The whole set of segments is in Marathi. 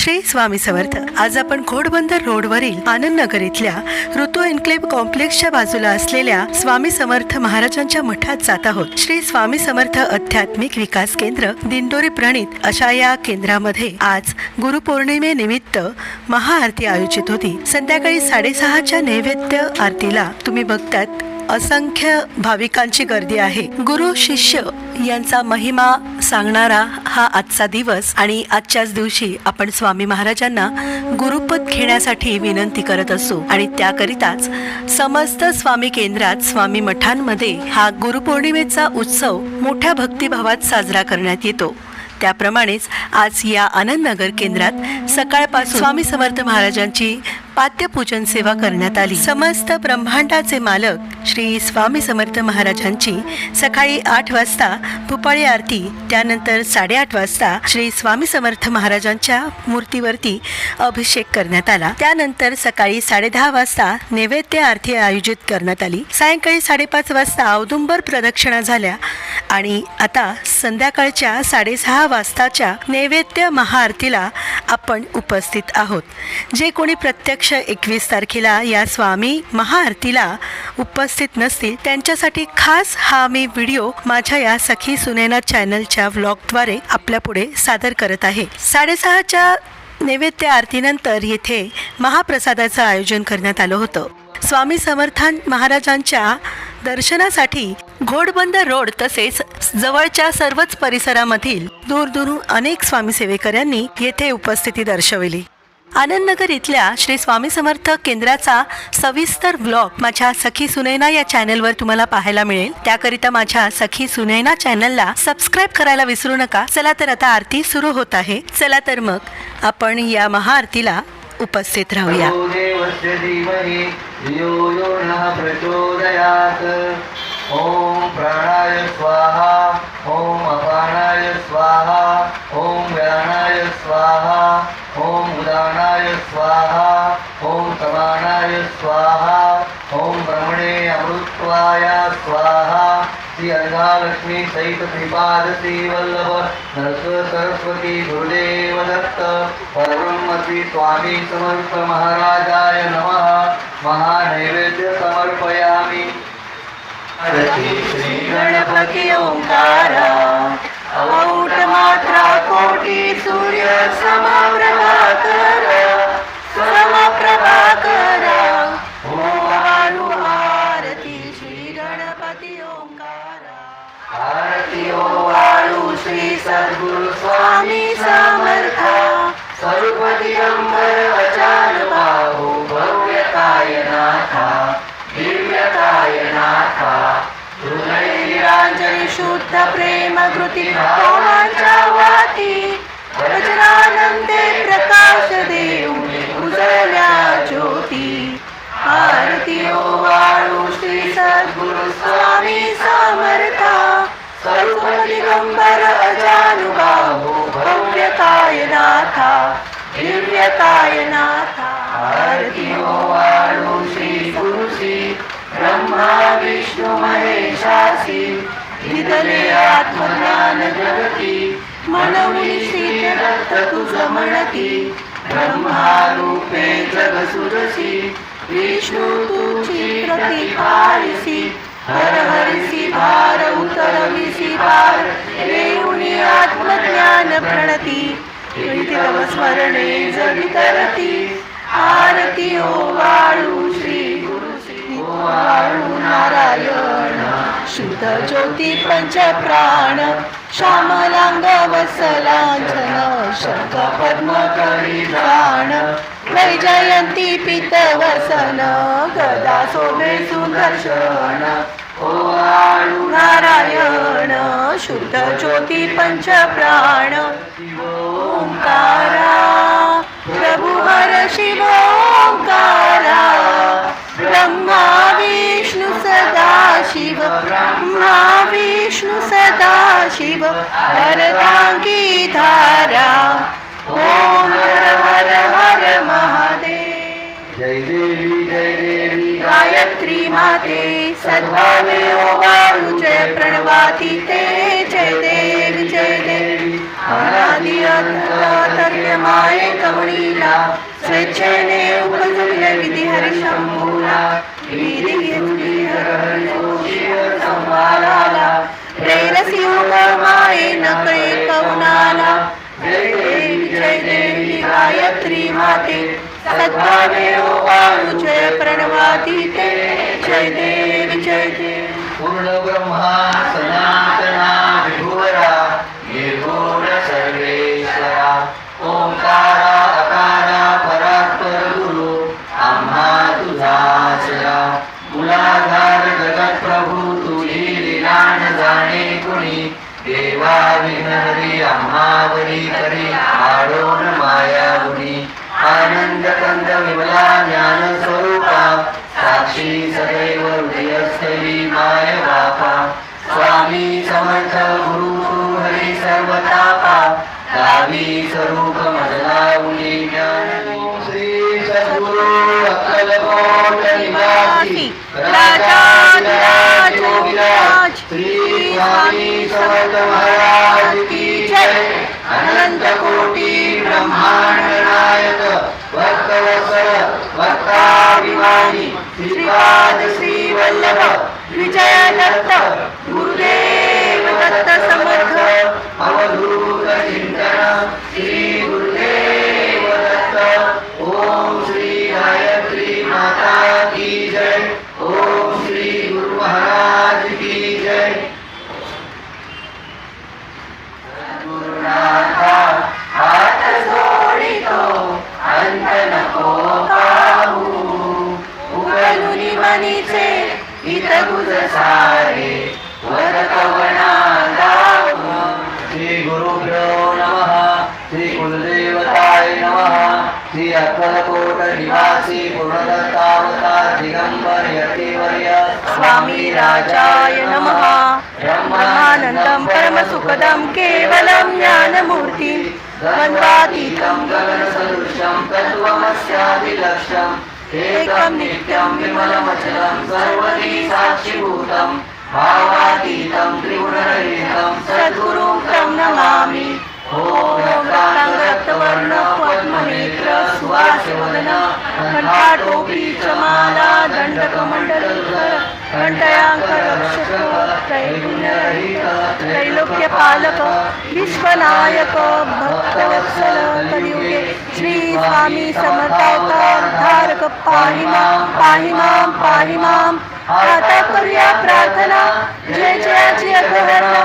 श्री स्वामी समर्थ. आज आपण घोडबंदर रोडवरील आनंद नगर इथल्या ऋतू एन्क्लेव्ह कॉम्प्लेक्सच्या बाजूला असलेल्या स्वामी समर्थ महाराजांच्या मठात जात आहोत. श्री स्वामी समर्थ आध्यात्मिक विकास केंद्र दिंडोरी प्रणित अशा या केंद्रामध्ये आज गुरुपौर्णिमेनिमित्त महाआरती आयोजित होती. संध्याकाळी साडेसहाच्या नैवेद्य आरतीला तुम्ही बघतात. असंख्य भाविकांची गर्दी आहे. गुरु शिष्य यांचा महिमा सांगणारा हा आजचा दिवस आणि आजच्याच दिवशी आपण स्वामी महाराजांना गुरुपद घेण्यासाठी विनंती करत असू आणि त्याकरिताच समस्त स्वामी केंद्रात स्वामी मठांमध्ये हा गुरुपौर्णिमेचा उत्सव मोठ्या भक्तिभावात साजरा करण्यात येतो. त्याप्रमाणेच आज या आनंदनगर केंद्रात सकाळपासून स्वामी समर्थ महाराजांची पाद्यपूजन सेवा करण्यात आली. समस्त ब्रह्मांडाचे मालक श्री स्वामी समर्थ महाराजांची सकाळी आठ वाजता भूपाळी आरती त्यानंतर साडेआठ वाजता श्री स्वामी समर्थ महाराजांच्या मूर्तीवरती अभिषेक करण्यात आला. त्यानंतर सकाळी साडेदहा वाजता नैवेद्य आरती आयोजित करण्यात आली. सायंकाळी साडेपाच वाजता औदुंबर प्रदक्षिणा झाल्या आणि आता संध्याकाळच्या साडेसहा वाजताच्या नैवेद्य महाआरतीला आपण उपस्थित आहोत. जे कोणी प्रत्यक्ष एकवीस तारखेला या स्वामी महाआरतीला उपस्थित नसतील त्यांच्यासाठी खास हा मी व्हिडिओ माझ्या या सखी सुनैना चॅनलच्या व्लॉगद्वारे आपल्या पुढे सादर करत आहे. साडेसहाच्या नैवेद्य आरतीनंतर येथे महाप्रसादाचं आयोजन करण्यात आलं होतं. स्वामी समर्थान महाराजांच्या दर्शनासाठी घोडबंदर रोड तसेच जवळच्या सर्वच परिसरामधील दूरदूरून अनेक स्वामी सेवेकऱ्यांनी येथे उपस्थिती दर्शविली. आनंदनगर इथल्या श्री स्वामी समर्थ केंद्राचा सविस्तर ब्लॉग माझ्या सखी सुनैना या चॅनलवर तुम्हाला पाहायला मिळेल. त्याकरिता माझ्या सखी सुनैना चॅनलला सबस्क्राईब करायला विसरू नका. चला तर आता आरती सुरू होत आहे. चला तर मग आपण या महाआरतीला उपस्थित राहूया. ॐ प्राणाय स्वाहा ॐ अपानाय स्वाहा ॐ व्यानाय स्वाहा ॐ उदानाय स्वाहा ॐ समानाय स्वाहा ॐ ब्रह्मणे अमृत्वाय स्वाहा श्री अर्धालक्ष्मी सहित श्रीपादश्री वल्लभ नरस सरस्वती गुरुदेव दत्त परब्रह्म श्री स्वामी समर्थ महाराजाय नमः महानैवेद्य समर्पयामि। श्री गणपती ओंकारा औट मात्रा कोटी सूर्य समप्रभाकर समप्रभाकर. आरती श्री गणपती ओंकारा. आरती ओ वाळू श्री सद्गुरु स्वामी समर्थ. स्वरूप दिगंबर अचान बाहू भव्य कायनाथा. शुद्ध प्रेम कृती भावांच्या वाती वज्रानंदे प्रकाश देऊ उजळल्या ज्योती। आरती ओवाळू श्री सद्गुरु स्वामी समर्था। सर्व दिगंबर अजानुबाहू नाथा दिव्यताय नाथा कायनाथा। आरती वाळू श्री गुरु श्री ब्रह्मा विष्णू महेशासी हिदले आत्मज्ञान जगती। मनवली श्री दत्त तुझ म्हणती ब्रह्मा रूपे जग सुरसी विष्णु तुझी प्रतिपाळीसी हर हरिसी भार उतरविसी पार। रेऊनी आत्मज्ञान प्रणती। तव स्मरणे जगितरती आरती ओ वाळू श्री वाळू नारायण। शुद्ध ज्योती पंच प्राण श्यामलांग वसलांजन शंख पद्म परिधान। प्राण वैजयंती पित वसन गदा सोबे सुदर्शन। ओ वाळू नारायण शुद्ध ज्योती पंच प्राण। ओंकारा प्रभु हर शिव ओंकारा। ब्रह्मा विष्णु सदा शिव। ब्रह्मा विष्णु सदा शिव। हरतांगी धारा। ओम हर हर हर महादेव। जय देवी जय देवी। गायत्री माते। सद्भावे ओवाळू जय प्रणवाती ते। जय देव। जय माये कवळीला स्वेच्छेने उपजविले विधी हरिशंभूला विधी घेतली संवादाला प्रेरसी माये नकळे कवनाला जय देवी देवी गायत्री माते सद्भावे वाळू प्रणवाती ते जय देवी जय पूर्ण ब्रह्मा सनातना। Sara, Akara, श्रीपाद श्रीवल्लभ सारे वर कवना श्री गुरुभ्यो नमः श्री कुलदेवताय नमः श्री अक्कलकोट निवासी पूर्णदत्तावतार दिगंबर यतिवर्य स्वामी राजाय नमः। ब्रह्मानन्दं परमसुखदं केवलं ज्ञानमूर्तिं। द्वन्द्वातीतं गगनसदृशं तत्त्वमस्यादिलक्ष्यम्। एकं नित्यं विमलमचलं सर्वदी साक्षिभूतं भावातीतं त्रिगुणरहितं सद्गुरुं तं नमामि। रक्तवर्ण पद्मनेत्र सुवासवदन कंठा टोपी चमाला दंडकमंडलकर कंठयांक रक्षक विश्वनायक भक्तवत्सल कलियुगे श्री स्वामी समर्थाकार धारक पाहिमा पाहिमाम पाहिमाम आता करूया प्रार्थना जय जयाची अग्रहरणा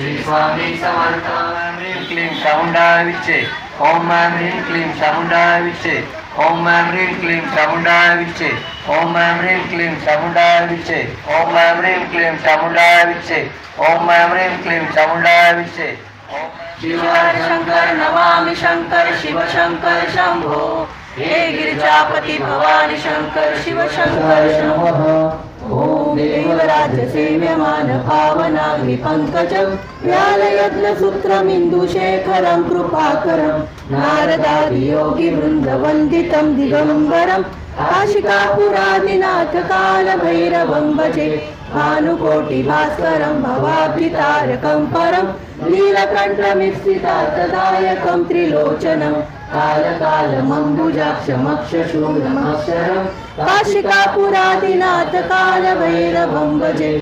શ્રી સ્વામી સમર્થ મ્રીમ ક્લીમ ચામુંડા વિચે ઓમ મ્રીમ ક્લીમ ચામુંડા વિચે ઓમ મ્રીમ ક્લીમ ચામુંડા વિચે ઓમ મ્રીમ ક્લીમ ચામુંડા વિચે ઓમ મ્રીમ ક્લીમ ચામુંડા વિચે ઓમ મ્રીમ ક્લીમ ચામુંડા વિચે શિવાર શંકર શિવ શંકર શંભો. હે ગિરજાપતિ ભવાની શંકર શિવ શંકર શંભો. देवराज सेव्यमान पावनाग्नि पङ्कजं व्यालयज्ञसूत्रमिन्दुशेखरं कृपाकरं नारदादियोगिवृन्द वन्दितं दिगम्बरं काशिकापुरादिनाथ कालभैरवं भजे भानुकोटिभास्करं भवाब्धितारकं परं नीलकण्ठमिप्सितातदायकं त्रिलोचनम् कालकालमम्बुजाक्षमक्षशूलमक्षरं काशिकापुरादिनाथ कालभैरवं भजे।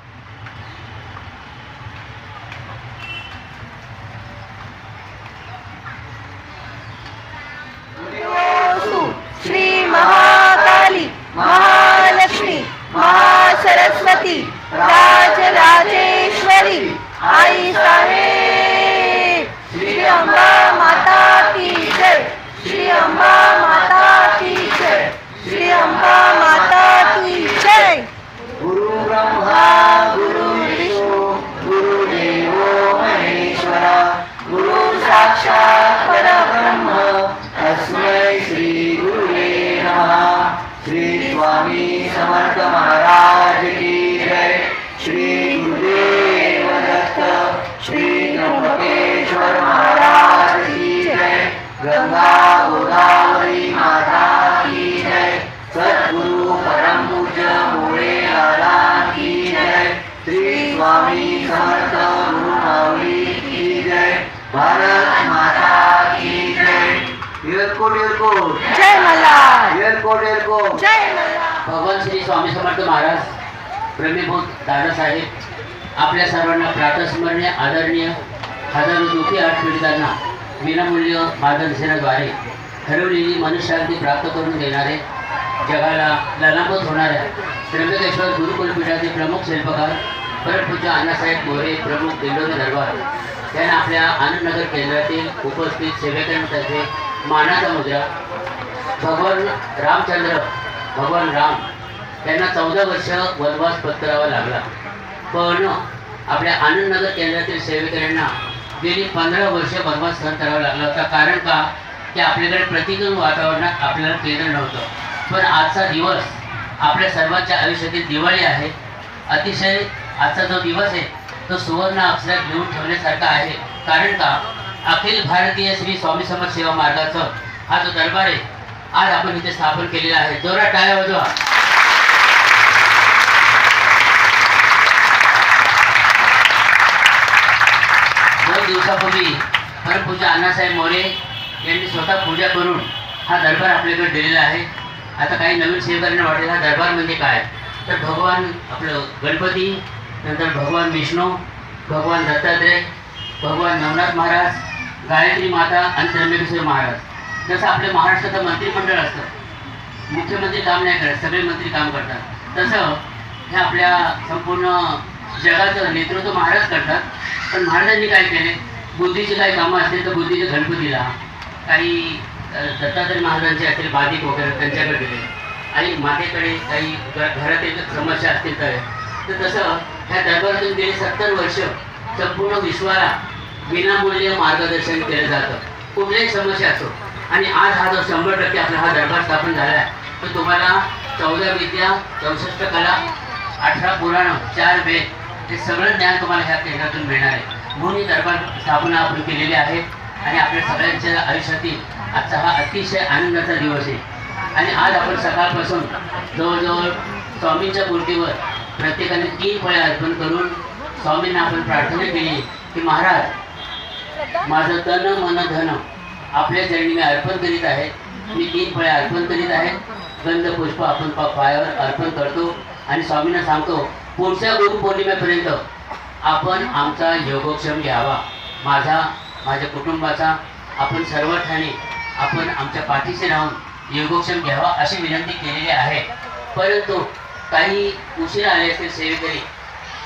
Jai Malhar. Airport airport Jai Malhar. भगवान श्री स्वामी समर्थ महाराज ब्रह्मीभूत दादासाहेब आपल्या सर्वांना प्रातस्मरणीय आदरणीय हजारो दुःखी आठपीडितांना विनामूल्य मार्गदर्शनाद्वारे ठरवलेली मनुष्यार्थी प्राप्त करून देणारे जगाला ललामत होणाऱ्या त्र्यंबकेश्वर गुरुकुलपीठाचे प्रमुख शिल्पकार परमपूज्य अण्णासाहेब गोरे प्रमुख दिंडोरी दरबार त्यांना आपल्या आनंदनगर केंद्रातील उपस्थित सेवेकरांतर्फे मानाचा मुद्रा. भगवान रामचंद्र भगवान राम त्यांना चौदा वर्ष वनवास पत्करावा लागला. पण आपल्या आनंदनगर केंद्रातील सेवेकऱ्यांना गेली पंधरा वर्ष वनवास सहन करावा लागला होता. कारण का? की आपल्याकडे प्रतिकूल वातावरणात आपल्याला केंद्र नव्हतं. पण आजचा दिवस आपल्या सर्वांच्या आयुष्यातील दिवाळी आहे. अतिशय आजचा जो दिवस आहे तो सुवर्ण अक्षरात घेऊन ठेवण्यासारखा आहे. कारण का? अखिल भारतीय श्री स्वामी समर्थ सेवा मार्गाचं हा जो दरबार आहे आज आपण इथे स्थापन केलेला आहे. जोरात टाळ्या वाजवा. दोन दिवसापूर्वी परमपूजा अण्णासाहेब मोरे यांनी स्वतः पूजा करून हा दरबार आपल्याकडे दिलेला आहे. आता काही नवीन सेवकांना वाटेल हा दरबार म्हणजे काय? तर भगवान आपलं गणपती नंतर भगवान विष्णू भगवान दत्तात्रय भगवान नवनाथ महाराज गायत्री माता आणि त्र्यंबकेश्वर महाराज. जसं आपल्या महाराष्ट्राचं मंत्रिमंडळ असतं मुख्यमंत्री काम नाही करत सगळे मंत्री काम करतात. तसं हे आपल्या संपूर्ण जगाचं नेतृत्व महाराज करतात. पण महाराजांनी काय केले? बुद्धीची काही कामं असतील तर बुद्धीचे गणपतीला काही दत्तात्रय महाराजांचे असतील बाधिक वगैरे त्यांच्याकडे दिले आणि मातेकडे काही घरातील समस्या असतील तर. तर तसं ह्या दरबारातून गेले सत्तर वर्ष संपूर्ण विश्वाला विनामूल्य मार्गदर्शन केलं जातं. कुठल्याही समस्या असो. आणि आज हा जो शंभर टक्के आपला हा दरबार स्थापन झाला आहे तर तुम्हाला चौदा विद्या चौसष्ट कला अठरा पुराणं चार वेद हे सगळं ज्ञान तुम्हाला ह्या केंद्रातून मिळणार आहे. म्हणून ही दरबार स्थापना आपण केलेली आहे. आणि आपल्या सगळ्यांच्या आयुष्यातील आजचा हा अतिशय आनंदाचा दिवस आहे. आणि आज आपण सकाळपासून जवळजवळ स्वामींच्या मूर्तीवर प्रत्येकाने तीन फळे अर्पण करून स्वामींना आपण प्रार्थना केली की महाराज माझं तन मन धन आपल्या चरणी मी अर्पण करीत आहे. मी तीन फळे अर्पण करीत आहे. गंध पुष्प आपण पायावर अर्पण करतो. आणि स्वामींना सांगतो पुढच्या गुरुपौर्णिमेपर्यंत आपण आमचा योगक्षम घ्यावा. माझा माझ्या कुटुंबाचा आपण सर्व ठाणे आपण आमच्या पाठीशी राहून योगक्षम घ्यावा अशी विनंती केलेली आहे. परंतु काही उशीर आले असतील सेवेकरी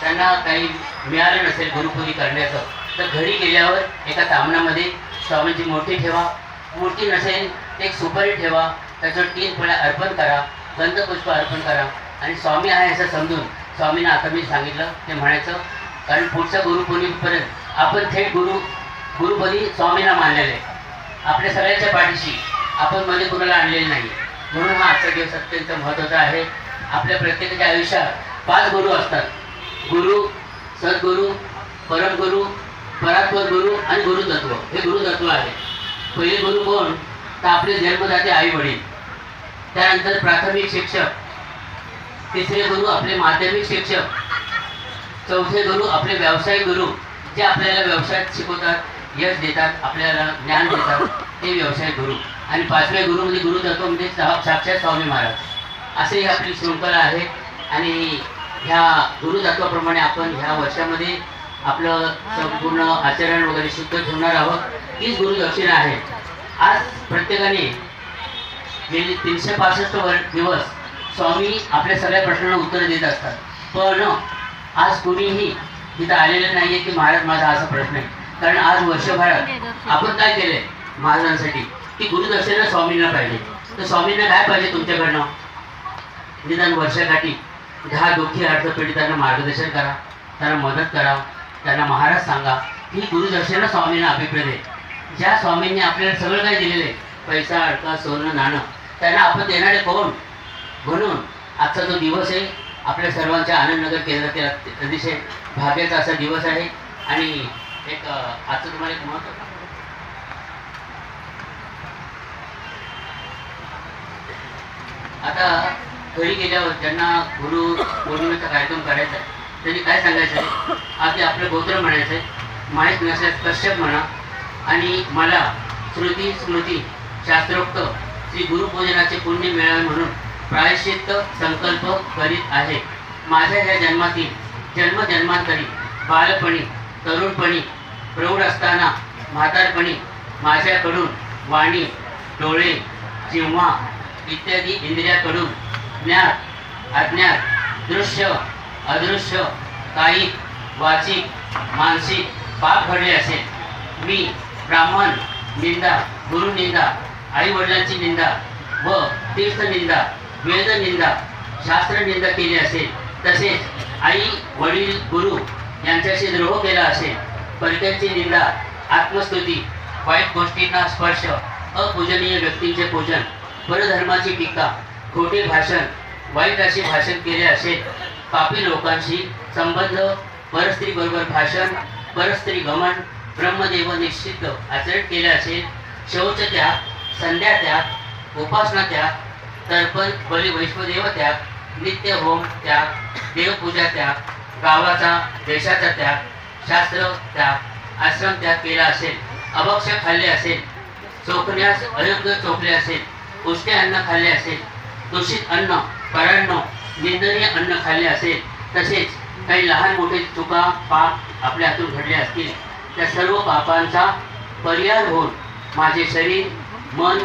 त्यांना काही मिळालं नसेल गुरुपूरी करण्याचं तर घरी गेल्यावर एका तामणामध्ये स्वामींची मूर्ती ठेवा. मूर्ती नसेल एक सुपारी ठेवा. त्याच्यावर तीन फळ्या अर्पण करा. गंधपुष्प अर्पण करा. आणि स्वामी आहे असं समजून स्वामींना आता मी सांगितलं ते म्हणायचं. कारण पुढच्या गुरुपौर्णिमेपर्यंत आपण थेट गुरु गुरुपदी स्वामींना मानलेले आहे. आपल्या सगळ्यांच्या पाठीशी आपण मध्ये कुणाला आणलेले नाही. म्हणून हा आजचा दिवस अत्यंत महत्त्वाचा आहे. आपल्या प्रत्येकाच्या आयुष्यात पाच गुरु असतात. गुरु सद्गुरु परमगुरु परात्पर गुरु आणि गुरुतत्व. हे गुरुतत्व आहे. पहिले गुरु कोण? तर आपले जन्मदाते आई वडील. त्यानंतर प्राथमिक शिक्षक. तिसरे गुरु आपले माध्यमिक शिक्षक. चौथे गुरु आपले व्यावसायिक गुरु. जे आपल्याला व्यवसायात शिकवतात यश देतात आपल्याला ज्ञान देतात ते व्यवसायिक गुरु. आणि पाचवे गुरु म्हणजे गुरुतत्व म्हणजे साक्षात स्वामी महाराज. असे ही आपली शृंखला आहे. आणि ह्या गुरुतत्वाप्रमाणे आपण ह्या वर्षामध्ये आपलं संपूर्ण आचरण वगैरे शुद्ध ठेवणार आहोत. तीच गुरुदक्षिणा आहे. आज प्रत्येकाने गेली तीनशे पासष्ट वर दिवस स्वामी आपल्या सगळ्या प्रश्नांना उत्तर देत असतात. पण आज कोणीही तिथं आलेलं नाही आहे की महाराज माझा असा प्रश्न आहे. कारण आज वर्षभरात आपण काय केलंय महाराजांसाठी? की गुरुदक्षिणा स्वामींना पाहिजे. तर स्वामींना काय पाहिजे तुमच्याकडनं? निदान वर्षाकाठी दहा दुःखी अर्थपीडितांना मार्गदर्शन करा. त्यांना मदत करा. त्यांना महाराज सांगा ही गुरुदर्शन स्वामींना अभिप्रेत आहे. ज्या स्वामींनी आपल्याला सगळं काही दिलेलं आहे पैसा अडका सोनं नाणं त्यांना आपण देणारे कोण? म्हणून आजचा जो दिवस आहे आपल्या सर्वांच्या आनंदनगर केंद्रातील अतिशय भाग्याचा असा दिवस आहे. आणि एक आजचं तुम्हाला एक महत्त्व आता घरी गेल्यावर त्यांना गुरु पौर्णिमेचा कार्यक्रम करायचा आहे त्यांनी काय सांगायचं आहे? आधी आपलं गोत्र म्हणायचं आहे. माहीत नसल्यास कश्यप म्हणा आणि मला श्रुती स्मृती शास्त्रोक्त श्री गुरुपूजनाचे पुण्य मिळावे म्हणून प्रायश्चित्त संकल्प करीत आहे. माझ्या ह्या जन्मातील जन्मजन्मांतरी बालपणी तरुणपणी प्रौढ असताना म्हातारपणी माझ्याकडून वाणी डोळे जिव्हा इत्यादी इंद्रियाकडून ज्ञात अज्ञात दृश्य अदृश्य कायिक वाचिक मानसिक पाप घडले असेल. मी ब्राह्मण निंदा गुरुनिंदा आई वडिलांची निंदा व तीर्थनिंदा वेदनिंदा शास्त्रनिंदा केली असेल. तसेच आई वडील गुरु यांच्याशी द्रोह केला असेल. परक्यांची निंदा आत्मस्तुती वाईट गोष्टींना स्पर्श अपूजनीय व्यक्तींचे पूजन परधर्माची टीका खोटे भाषण वाईट असे भाषण केले असेल. पापी लोकांशी संबंध परस्त्रीबरोबर भाषण परस्त्री गमन ब्रह्मदेव निश्चित आचरण केले असेल शौच त्याग संध्या त्याग उपासना त्याग तर्पण बळी वैष्णदेव त्याग नित्य होम त्याग देवपूजा त्याग गावाचा देशाचा त्याग शास्त्र त्याग आश्रम त्याग केला असेल अभक्ष खाल्ले असेल चोखण्यास अयोग्य चोखले असेल उष्टे अन्न खाल्ले असेल दूषित अन्न परान्न निंदनीय अन्न खाल्ले असेल तसेच काही लहान मोठे चुका पाप आपल्या हातून घडले असतील त्या सर्व पापांचा पर्याय होऊन माझे शरीर मन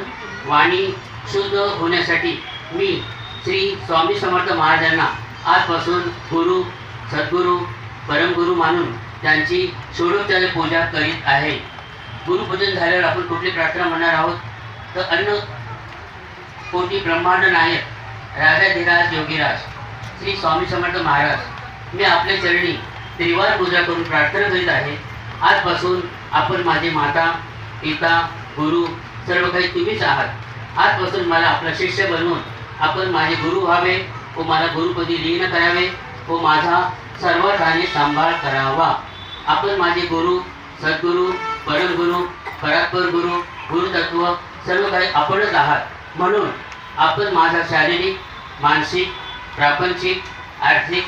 वाणी शुद्ध होण्यासाठी मी श्री स्वामी समर्थ महाराजांना आजपासून गुरु सद्गुरू परमगुरू मानून त्यांची षोडोपचार पूजा करीत आहे. गुरुपूजन झाल्यावर आपण कुठली प्रार्थना म्हणणार आहोत? तर अन्न कोटी ब्रह्मांड नायक राजाधिराज योगीराज श्री स्वामी समर्थ महाराज मी आपल्या चरणी त्रिवार पूजा करून प्रार्थना करीत आहे. आजपासून आपण माझे माता पिता गुरु सर्व काही तुम्हीच आहात. आजपासून मला आपला शिष्य बनवून आपण माझे गुरु व्हावे व मला गुरुपदी लीन करावे व माझा सर्वधाने सांभाळ करावा. आपण माझे गुरु सद्गुरू परमगुरु परात्पर गुरु गुरुतत्व सर्व काही आपणच आहात. म्हणून आपण माझा शारीरिक मानसिक प्रापंचिक आर्थिक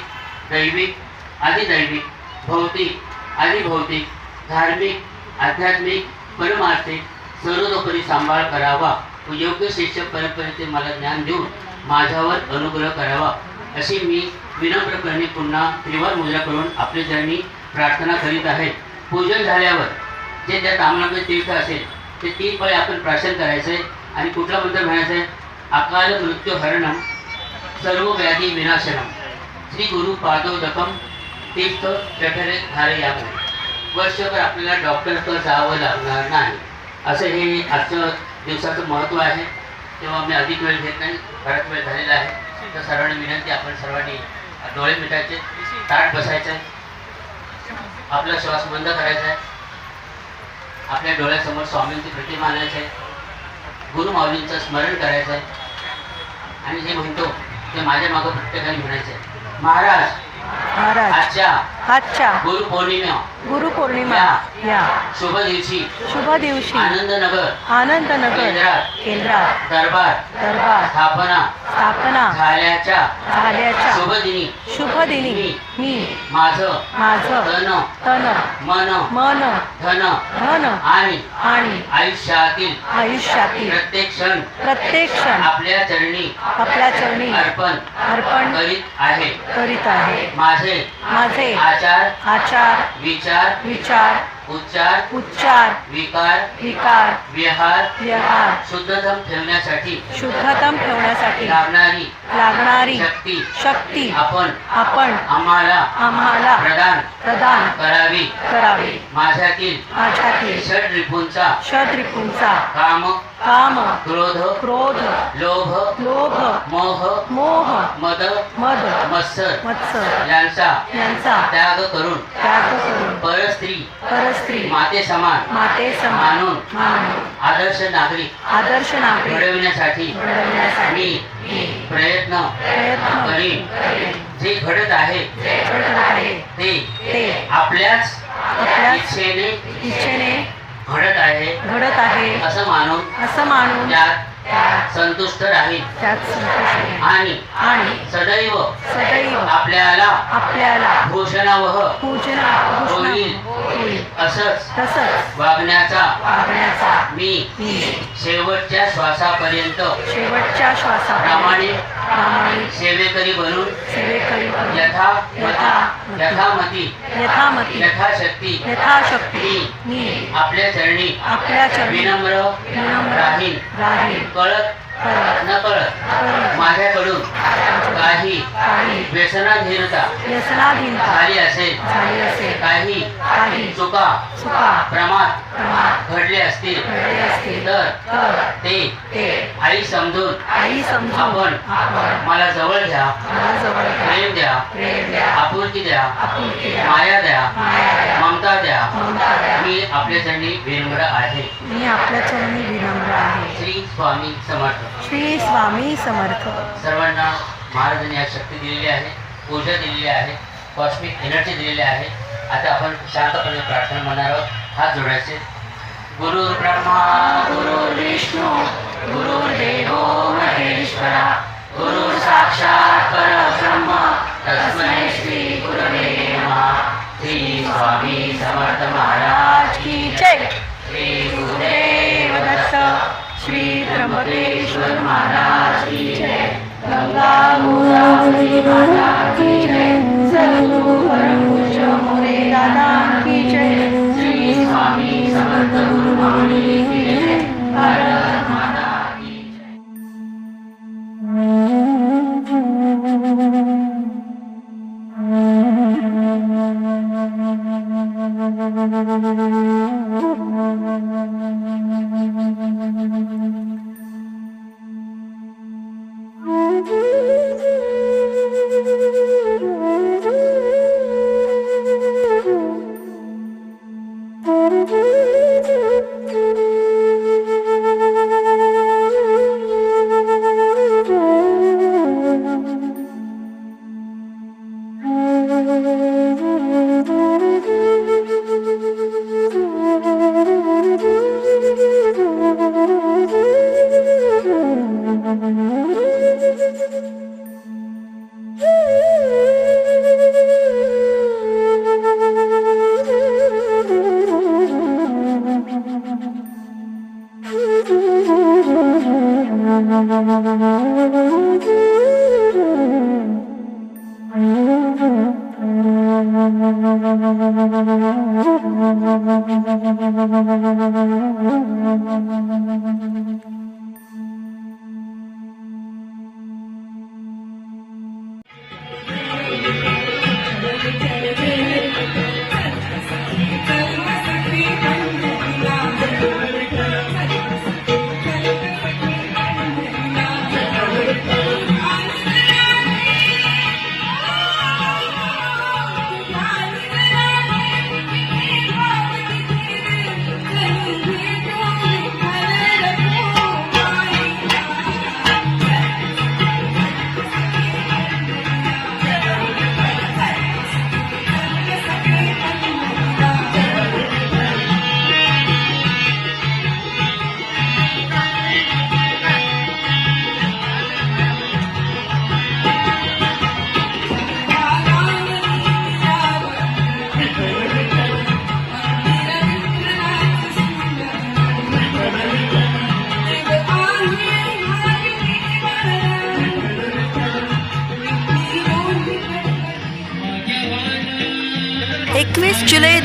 दैविक आदिदैविक भौतिक आदिभौतिक धार्मिक आध्यात्मिक परमार्थिक सर्वतोपरी सांभाळ करावा व योग्य शिक्षक परंपरेचे मला ज्ञान देऊन माझ्यावर अनुग्रह करावा अशी मी विनम्रपणे पुन्हा त्रिवार मुद्रा करून आपली जणी प्रार्थना करीत आहे. पूजन झाल्यावर जे त्या तामनामध्ये तीर्थ असेल ते तीन फळे आपण प्राशन करायचं आहे आणि कुठला मंत्र म्हणायचं? आहे अकाल मृत्यू हरणम सर्व व्याधी विनाशनम श्री गुरु पादोदकम तीर्थ जठरे धारे वर्षभर आपल्याला डॉक्टरकडे जावं लागणार नाही. असं हे आजचं दिवसाचं महत्त्व आहे. तेव्हा मी अधिक वेळ घेत नाही बराच वेळ झालेला आहे. तर सर्वांनी विनंती आपण सर्वांनी डोळे मिटायचे ताट बसायचं आहे आपला श्वास बंद करायचा आहे आपल्या डोळ्यासमोर स्वामींची प्रतिमा आणायची आहे गुरुमाऊलींचं स्मरण करायचं आहे आणि जे म्हणतो ते माझ्या मागं प्रत्येकाने म्हणायचं आहे महाराज. महाराज आजच्या आजच्या गुरुपौर्णिमा गुरुपौर्णिमा या. शुभ दिवशी. शुभ दिवशी. आनंदनगर. आनंदनगर. केंद्रात. केंद्रात. दरबार. दरबार. स्थापना. स्थापना. झाल्याच्या. झाल्याच्या. शुभ दिनी. शुभ दिनी. मी. माझं. माझं. तन तन मन. मन. धन. धन. आणि. आणि. आयुष्यातील. आयुष्यातील. प्रत्येक क्षण. प्रत्येक क्षण. आपल्या चरणी. आपल्या चरणी. अर्पण. अर्पण. करीत आहे. करीत आहे. माझे. माझे. आचार आचार विचार विचार उच्चार उच्चार विकार विकार विहार व्यवहार शुद्धतम ठेवण्यासाठी शुद्धतम ठेवण्यासाठी लागणारी लागणारी शक्ती शक्ती आपण आपण आम्हाला आम्हाला प्रदान प्रदान करावी. करावे. माझ्यातील माझ्यातील षड रिपूंचा षड्रिपूंचा काम काम क्रोध क्रोध लोभ लोभ मोह मोह मद मद मत्सर मत्सर यांचा यांचा त्याग करून त्याग करून परस्त्री परस्त्री माते समान माते समान मानून आदर्श नागरिक आदर्श नागरिक घडविण्यासाठी घडवण्यासाठी मी प्रयत्न प्रयत्न करीन. जे घडत आहे ते ते आपल्याच आपल्या इच्छेने इच्छेने घडत आहे घडत आहे असं मानून असं मानून त्यात संतुष्ट राहील त्यात संतोष आहे. आणि आणि सदैव सदैव आपल्याला आपल्याला घोषणावह घोषणा. होईल असंच तसंच वागण्याचा वागण्याचा मी मी शेवटच्या श्वासापर्यंत शेवटच्या श्वासाप्रमाणे प्रामाणिक प्रामाणिक सेवेकरी बनून सेवेकरी यथा यथा- यथामती यथामती यथाशक्ती यथाशक्ती मी आपल्या चरणी आपल्या चरणी विनम्र विनम्र राहील राहील कळत न माझ्याकडून काही काही व्यसनाधीनता झाली असेल काही काही चुका प्रमाद घडले असतील तर ते आई समजून आपण मला जवळ घ्या. प्रेम द्या आपुलकी द्या माया द्या. ममता द्या. मी आपल्या चरणी विनम्र आहे. मी आपल्या चरणी विनम्र आहे. श्री स्वामी समर्थ. श्री स्वामी समर्थ. सर्वांना महाराजांनी आज शक्ती दिलेली आहे ऊर्जा दिलेली आहे कॉस्मिक एनर्जी दिलेली आहे. आता आपण शांतपणे प्रार्थना म्हणणार आहोत. हात जोडायचे. गुरु ब्रह्मा गुरु विष्णू गुरुर्देवो महेश्वरा गुरु साक्षात परब्रह्म तस्मै श्री गुरवे नमः. श्री स्वामी समर्थ महाराज की जय. श्री गुरुदेव दत्त. श्री त्र्यंबकेश्वर महाराज की जय. गंगा की जय. परमपूज्य मोरे दादा की जय. श्री स्वामी समर्थ गुरु माऊली की जय. भारत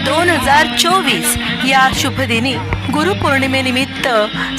दोन हजार चोवीस या शुभदिनी गुरुपौर्णिमेनिमित्त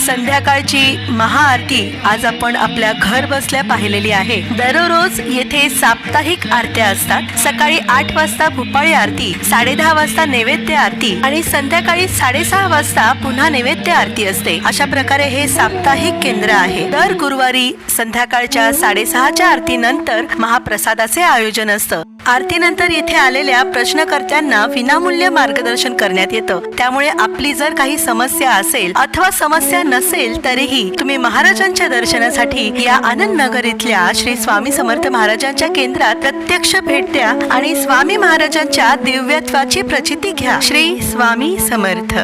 संध्याकाळची महाआरती आज आपण आपल्या घर बसल्या पाहिलेली आहे. दररोज येथे साप्ताहिक आरत्या असतात. सकाळी आठ वाजता भूपाळी आरती साडेदहा वाजता नैवेद्य आरती आणि संध्याकाळी साडेसहा वाजता पुन्हा नैवेद्य आरती असते. अशा प्रकारे हे साप्ताहिक केंद्र आहे. दर गुरुवारी संध्याकाळच्या साडेसहाच्या आरतीनंतर महाप्रसादाचे आयोजन असतं. आरतीनंतर येथे आलेल्या प्रश्नकर्त्यांना विनामूल्य मार्गदर्शन करण्यात येतं. त्यामुळे आपली जर काही समस्या असेल अथवा समस्या नसेल तरीही तुम्ही महाराजांच्या दर्शनासाठी या आनंद नगर इथल्या श्री स्वामी समर्थ महाराजांच्या केंद्रात प्रत्यक्ष भेट द्या आणि स्वामी महाराजांच्या दिव्यत्वाची प्रचिती घ्या. श्री स्वामी समर्थ.